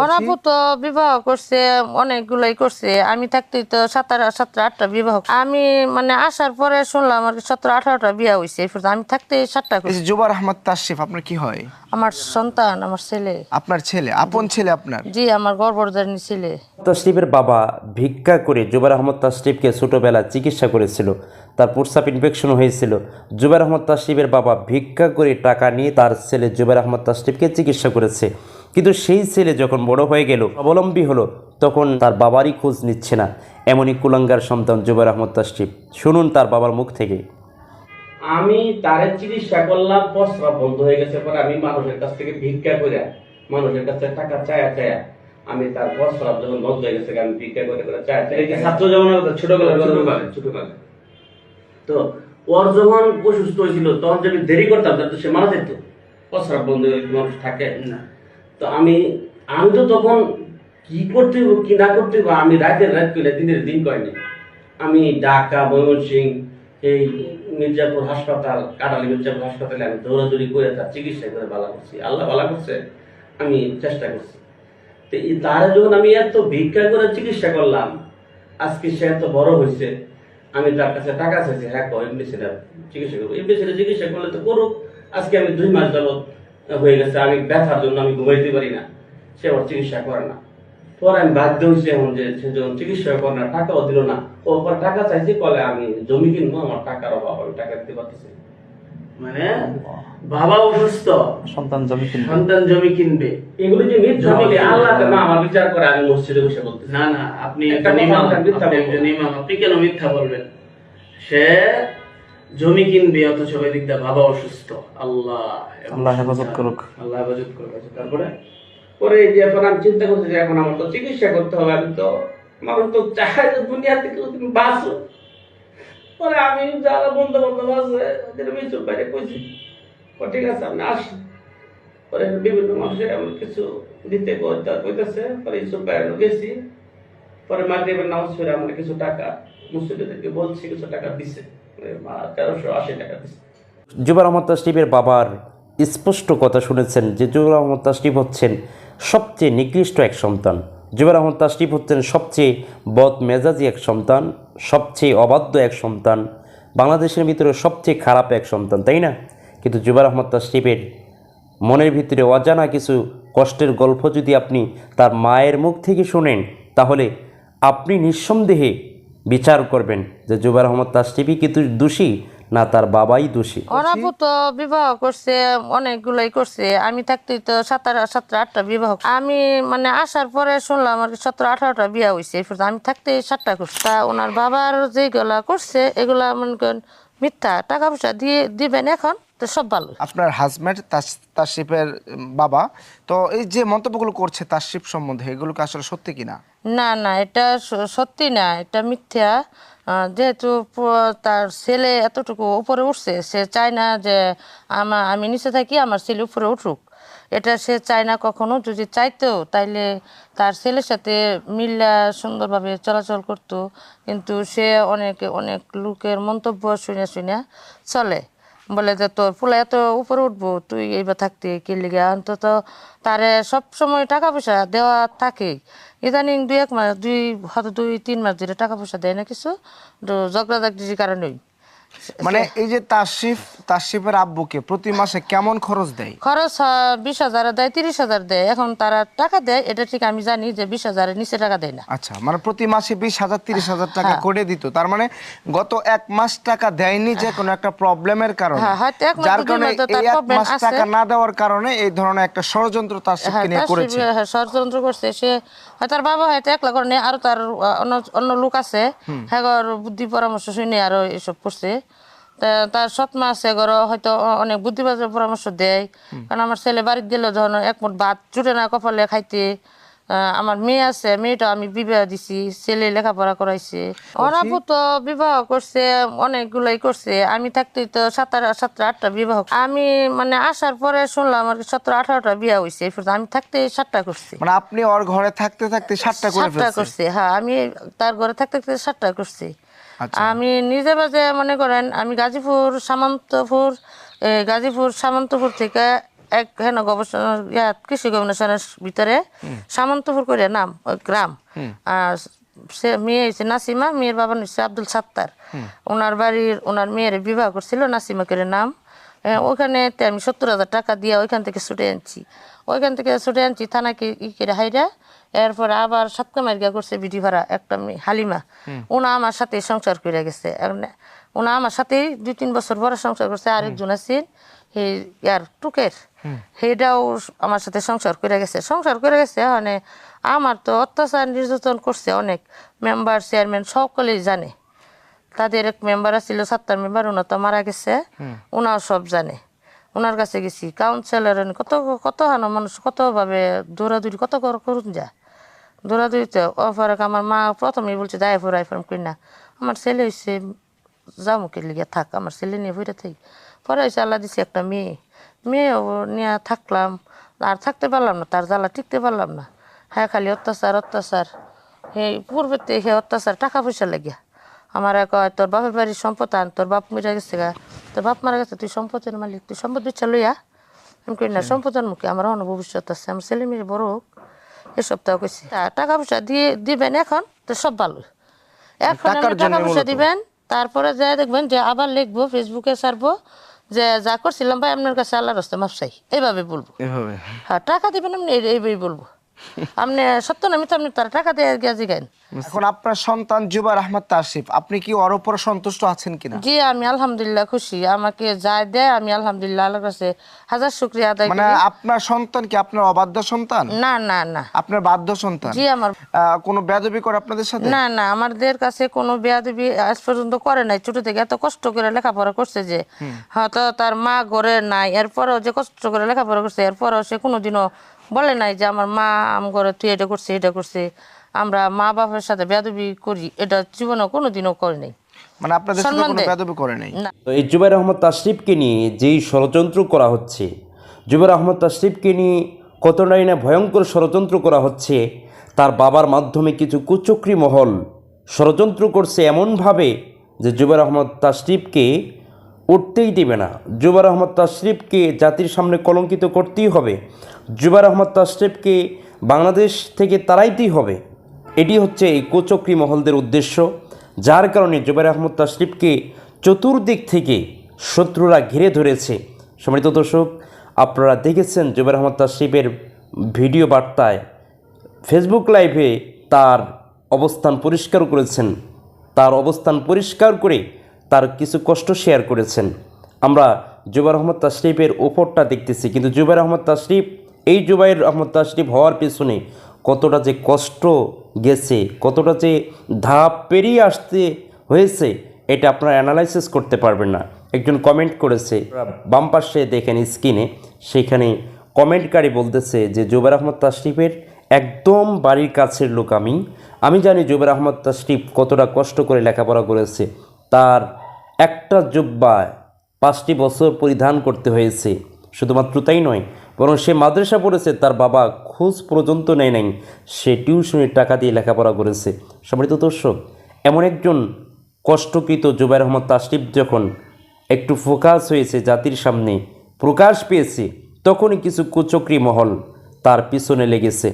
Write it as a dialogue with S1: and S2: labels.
S1: ওরা তো বিবাহ করছে অনেকগুলাই করছে। আমি থাকতে তো সাতারা সাতটা আটটা বিবাহ আমি মানে আসার পরে শুনলাম আর কি সতেরো আঠারোটা বিয়া হয়েছে এরপর আমি থাকতে সাতটা করছি।
S2: জুবার আহমদ তাশরিফ আপনার কি হয়?
S1: আমার সন্তান আমার ছেলে।
S2: আপনার ছেলে আপন ছেলে আপনার?
S1: জি আমার গর্ভধারণী ছেলে।
S3: তাসরিফের বাবা ভিক্ষা করে জুবার আহমদ তাসরিফকে ছোটোবেলা চিকিৎসা করেছিল। তার প্রস্রাব ইনফেকশন হয়েছিল। জুবার আহমদ তাসরিফের বাবা ভিক্ষা করে টাকা নিয়ে তার ছেলে জুবার আহমদ তাসরিফকে চিকিৎসা করেছে। কিন্তু সেই ছেলে যখন বড় হয়ে গেল অবলম্বী হলো তখন তার বাবারই খোঁজ নিচ্ছে না। এমনই কুলাঙ্গার সন্তান জুবার আহমদ তাসরিফ শুনুন তার বাবার মুখ থেকে।
S4: আমি তারে চিকিৎসা করলাম প্রস্রাব বন্ধ হয়ে গেছে পরে আমি মানুষের কাছ থেকে ভিক্ষা করে মানুষের কাছ থেকে টাকা চায়া চায়া আমি তার প্রস্রাব যখন বন্ধ হয়ে গেছে আমি ভিক্ষা করে করে চায়া চায়া ছাত্র জীবনের কথা ছোটবেলার কথা
S5: ছোটকালে ছোটকালে
S4: তো ওর যখন অসুস্থ হয়েছিল তখন যদি দেরি করতাম তাহলে সে মারা যেত। প্রস্রাব বন্ধ হয়ে মানুষ থাকে? না। তো আমি আমি তো তখন কি করতে হইব, কি না করতে হইব, আমি রাতের রাত পেলে দিনের দিন কয়নি আমি ঢাকা, ময়মনসিং, এই মির্জাপুর হাসপাতাল, কাটালি মির্জাপুর হাসপাতালে আমি দৌড়াদৌড়ি করে তার চিকিৎসা করে ভালো করছি। আল্লাহ ভালো করছে, আমি চেষ্টা করছি। তো তারা যখন আমি এত ভিক্ষা করে চিকিৎসা করলাম, আজকে সে এত বড় হয়েছে আমি তার কাছে টাকা চাইছি হ্যাঁ কো এমনি চিকিৎসা করব। এমনি চিকিৎসা করলে তো করুক, আজকে আমি দুই মাস যাবত হয়ে গেছে আমি ব্যথার জন্য আমি ঘুমাইতে পারি না। সে আবার চিকিৎসা করে না। পরে আমি বাধ্য হয়েছি এখন যে সে যখন চিকিৎসা করে না টাকাও দিল না। ও পর টাকা চাইছে কলে আমি জমি কিনবো আমার টাকার অভাব আমি টাকা দিতে পারতেছি মানে বাবা অসুস্থ
S6: সন্তান জমি কিনবে।
S4: সন্তান জমি কিনবে। এগুলো যে মিথ্যা বলে আল্লাহ না আমার বিচার করে আমি মসজিদে বসে বলতে
S5: না না আপনি
S4: একটা
S5: একজন
S4: আমরা
S5: ইমাম আপনি কেন মিথ্যা বলবেন? সে জমি কিনবে অথচ ওই দিক দিয়ে বাবা অসুস্থ। আল্লাহ
S6: আল্লাহ হেফাজত করুক।
S5: আল্লাহ হেফাজত করুক আচ্ছা, তারপরে?
S4: পরে এই যে এখন আমি চিন্তা করছি যে এখন আমার তো চিকিৎসা করতে হবে আমি তো মানুষ তো চায় যে দুনিয়া থেকে তুমি বাঁচো। পরে আমি যারা বন্ধু বান্ধব আছে ওদের মিচুর বাইরে কইছি ও ঠিক আছে আপনি আসেন পরে বিভিন্ন মানুষের এমন কিছু দিতে কইতা- কইতাছে পরে ইসুর বাইরে গেছি। পরে মাগরিবের নামাজ পড়ে আমার কিছু টাকা মুসলিমদেরকে বলছি কিছু টাকা দিছে। তেরোশো আশি
S3: আহমদ তাসরিফের বাবার স্পষ্ট কথা শুনেছেন যে জুবার আহমদ তাসরিফ হচ্ছেন সবচেয়ে নিকৃষ্ট এক সন্তান। জুবার আহমদ তাসরিফ হচ্ছেন সবচেয়ে বদ মেজাজি এক সন্তান, সবচেয়ে অবাধ্য এক সন্তান, বাংলাদেশের ভিতরে সবচেয়ে খারাপ এক সন্তান, তাই না? কিন্তু জুবার আহমদ তাসরিফের মনের ভিতরে অজানা কিছু কষ্টের গল্প যদি আপনি তার মায়ের মুখ থেকে শোনেন, তাহলে আপনি নিঃসন্দেহে বিচার করবেন যে জুবার আহমদ তাসরিফই কিন্তু দোষী না তার বাবাই দোষী?
S1: ওরা তো বিবাহ করছে অনেকগুলাই করছে। আমি থাকতেই তো সাতারা সাতটা আটটা বিবাহ আমি মানে আসার পরে শুনলাম আর কি সতেরো আঠারোটা বিয়া হয়েছে এরপর আমি থাকতে সাতটা করছি। তা ওনার বাবার যেগুলা করছে এগুলা মনে করেন মিথ্যা। টাকা পয়সা দিয়ে দিবেন এখন। তো সব ভালো।
S2: আপনার হাজব্যান্ড তাশরিফের বাবা তো এই যে মন্তব্যগুলো করছে তাশরিফ সম্বন্ধে এগুলো কি আসলে সত্যি কিনা?
S1: না না এটা সত্যি না এটা মিথ্যা। যেহেতু তার ছেলে এতটুকু উপরে উঠছে সে চায় না যে আমার আমি নিচে থাকি আমার ছেলে উপরে উঠুক। এটা সে চায় না কখনো যদি চাইতো তাইলে তার ছেলের সাথে মিল্লা সুন্দরভাবে চলাচল করতো। কিন্তু সে অনেক অনেক লোকের মন্তব্য শুনে শুনে চলে। বলে যে, তোর ফুলে এত উপরে উঠবো, তুই এইবার থাকতে কি লিগে। অন্তত তারে সব সময় টাকা পয়সা দেওয়া থাকে। ইদানিং দুই এক মাস, দুই, হয়তো দুই, তিন মাস ধরে টাকা পয়সা দেয় না কিছু। তো ঝগড়া ঝাগড়ির কারণেই।
S2: মানে এই যে তাশরিফ তাশরিফের আব্বুকে প্রতি মাসে কেমন খরচ দেয়?
S1: খরচ বিশ হাজার দেয় তিরিশ হাজার দেয়। এখন তারা টাকা দেয় এটা ঠিক আমি জানি যে বিশ হাজারের নিচে টাকা দেয় না।
S2: আচ্ছা মানে প্রতি মাসে বিশ হাজার তিরিশ হাজার টাকা করে দিত। তার মানে গত এক মাস টাকা দেয়নি যে কোনো একটা প্রবলেমের কারণে।
S1: হ্যাঁ,
S2: যার কারণে
S1: তার
S2: এই এক মাস টাকা না দেওয়ার কারণে এই ধরনের একটা ষড়যন্ত্র তার
S1: হ্যাঁ
S2: নিয়ে করেছে।
S1: হ্যাঁ, ষড়যন্ত্র করছে। সে হয় তার বাবা হয়তো একলা করে নেই, আরও তার অন্য অন্য লোক আছে। হ্যাঁ বুদ্ধি পরামর্শ শুনে আরও এসব করছে। তার সৎ মা আছে গর হয়তো অনেক বুদ্ধিবাজার পরামর্শ দেয়। কারণ আমার ছেলে বাড়িতে গেলে যখন এক মুঠ ভাত জুটে না কপালে খাইতে আমার মেয়ে আছে মেয়েটা আমি বিবাহ দিছি ছেলে লেখাপড়া করাইছে। ওরা তো বিবাহ করছে অনেকগুলাই করছে। আমি থাকতে তো সাতারা সাতটা আটটা বিবাহ আমি মানে আসার পরে শুনলাম আর কি সতেরো আঠারোটা বিয়া হয়েছে আমি থাকতে সাতটা করছি।
S2: মানে আপনি ওর ঘরে থাকতে থাকতে সাতটা
S1: সাতটা করছি হ্যাঁ আমি তার ঘরে থাকতে থাকতে সাতটা করছি। আমি নিজে বাজে মনে করেন আমি গাজীপুর সামন্তপুর গাজীপুর সামন্তপুর থেকে এক হেন গবেষণা ইয়া কৃষি গবেষণার ভিতরে সামন্তপুর করে নাম ওই গ্রাম। আর সে মেয়ে হয়েছে নাসিমা মেয়ের বাবা হচ্ছে আব্দুল সাত্তার। ওনার বাড়ির ওনার মেয়ের বিবাহ করছিল নাসিমা করে নাম। ওখানে তে আমি সত্তর হাজার টাকা দিয়ে ওইখান থেকে ছুটে আনছি। ওইখান থেকে ছুটে আনছি থানাকে ই করে হাইরা এরপর আবার সাতকামার গিয়া করছে বিডি ভাড়া একটা হালিমা। ওনা আমার সাথে সংসার করে গেছে। ওনা আমার সাথেই দুই তিন বছর পরে সংসার করছে আরেকজন আছেন এই ইয়ার টুকের। সেটাও আমার সাথে সংসার করে গেছে। সংসার করে গেছে মানে আমার তো অত্যাচার নির্যাতন করছে অনেক। মেম্বার চেয়ারম্যান সকলেই জানে। তাদের এক মেম্বার ছিল সাতটার মেম্বার ওনা তো মারা গেছে। ওনাও সব জানে। ওনার কাছে গেছি কাউন্সিলর কত কত হানো মানুষ কতভাবে দৌড়াদৌড়ি কত কর করুন যা। দৌড়াদৌড়িতে অফারক আমার মা প্রথমেই বলছে দায় ফোরাই ফোরাম করি না। আমার ছেলে হয়েছে জামুকে লিগে থাক আমার ছেলে নিয়ে বইটা থাকি পরে হয়েছে আল্লাহ দিছে একটা মেয়ে। মেয়ে নিয়ে থাকলাম আর থাকতে পারলাম না তার জ্বালা টিকতে পারলাম না। হ্যাঁ খালি অত্যাচার অত্যাচার। এই পূর্বের থেকে অত্যাচার টাকা পয়সা লাগিয়া। আমার কয় তোর বাপের বাড়ির সম্পদ আন তোর বাপ মরে গেছে গা। তোর বাপ মারা গেছে তুই সম্পদের মালিক তুই সম্পদ বিচ্ছা লইয়া। আমি কই না সম্পদের মুখে আমার অন্য ভবিষ্যৎ আছে আমার ছেলে মেয়ে বড় হোক এসব তাও কইছি টাকা পয়সা দিয়ে দিবেন এখন তো সব ভালো। এখন টাকা পয়সা দিবেন তারপরে যা দেখবেন যে আবার লিখব ফেসবুকে ছাড়বো যে যা করছিলাম ভাই আপনার কাছে আল্লাহর রাস্তা মাপ চাই এইভাবে বলব। হ্যাঁ টাকা দিবেন আপনি এই- এইভাবেই বলব। আপনি সত্য না মিথ্যা আপনি তার টাকা দিয়ে গিয়ে জিগাইন।
S2: এখন আপনার সন্তান জুবাইর আহমদ তাসিফ আপনি কি ওর উপর সন্তুষ্ট আছেন কিনা?
S1: জি আমি আলহামদুলিল্লাহ খুশি। আমাকে যা দেয় আমি আলহামদুলিল্লাহ আল্লাহর কাছে হাজার শুক্রিয়া আদায় করি।
S2: মানে আপনার সন্তান কি আপনার অবাধ্য সন্তান?
S1: না না না।
S2: আপনার বাধ্য সন্তান?
S1: জি আমার
S2: কোনো বেদবি করে আপনাদের সাথে?
S1: না না আমাদের কাছে কোনো বেয়াদবি আজ পর্যন্ত করে নাই। ছোট থেকে এত কষ্ট করে লেখাপড়া করছে যে হয়তো তার মা ঘরে নাই। এরপরেও যে কষ্ট করে লেখাপড়া করছে এরপরেও সে কোনোদিনও বলে নাই যে আমার মা আম ঘরে তুই এটা করছে এটা করছে আমরা মা বাবার সাথে বেয়াদবি করি এটা জীবনে কোনোদিনও করে নাই।
S2: মানে আপনাদের সাথে কোনো। বেদবি করে নাই।
S3: তো এই জুবাইর আহমদ তাশরিফকে নিয়ে যেই ষড়যন্ত্র করা হচ্ছে জুবাইর আহমদ তাশরিফকে নিয়ে কতটাই না ভয়ঙ্কর ষড়যন্ত্র করা হচ্ছে তার বাবার মাধ্যমে কিছু কুচক্রি মহল ষড়যন্ত্র করছে এমনভাবে যে জুবের আহমদ তাশরিফকে উঠতেই দেবে না। জুবাইর আহমদ তাশরিফকে জাতির সামনে কলঙ্কিত করতেই হবে। জুবাইর আহমদ তাশরিফকে বাংলাদেশ থেকে তাড়াইতেই হবে। এটি হচ্ছে এই কোচক্রি মহলদের উদ্দেশ্য, যার কারণে জুবাইর আহমদ তাশরিফকে চতুর্দিক থেকে শত্রুরা ঘিরে ধরেছে। সম্মানিত দর্শক, আপনারা দেখেছেন জুবাইর আহমদ তাশরিফের ভিডিও বার্তায় ফেসবুক লাইভে তার অবস্থান পরিষ্কার করেছেন। তার অবস্থান পরিষ্কার করে তার কিছু কষ্ট শেয়ার করেছেন। আমরা জুবাইর আহমদ তাশরিফের ওপরটা দেখতেছি, কিন্তু জুবাইর আহমদ তাশরিফ, এই জুবাইর আহমদ তাশরিফ হওয়ার পিছনে কতটা যে কষ্ট গেছে, কতটা যে ধাপ পেরিয়ে আসতে হয়েছে, এটা আপনারা অ্যানালাইসিস করতে পারবেন না। একজন কমেন্ট করেছে, বাম পাশে দেখেন স্ক্রিনে সেখানে কমেন্টকারী বলতেছে যে, জুবের আহমদ তাশরিফের একদম বাড়ির কাছের লোক আমি। আমি জানি জুবের আহমদ তাশরিফ কতটা কষ্ট করে লেখাপড়া করেছে। তার একটা জুব্বায় পাঁচটি বছর পরিধান করতে হয়েছে। শুধুমাত্র তাই নয় বরং সে মাদ্রাসা পড়েছে, তার বাবা খোঁজ পর্যন্ত নেয় নাই, সে টিউশনের টাকা দিয়ে লেখাপড়া করেছে। সম্মানিত দর্শক, এমন একজন কষ্টকৃত জুবাইর আহমদ তাশরিফ যখন একটু ফোকাস হয়েছে জাতির সামনে, প্রকাশ পেয়েছে, তখনই কিছু কুচক্রি মহল তার পিছনে লেগেছে।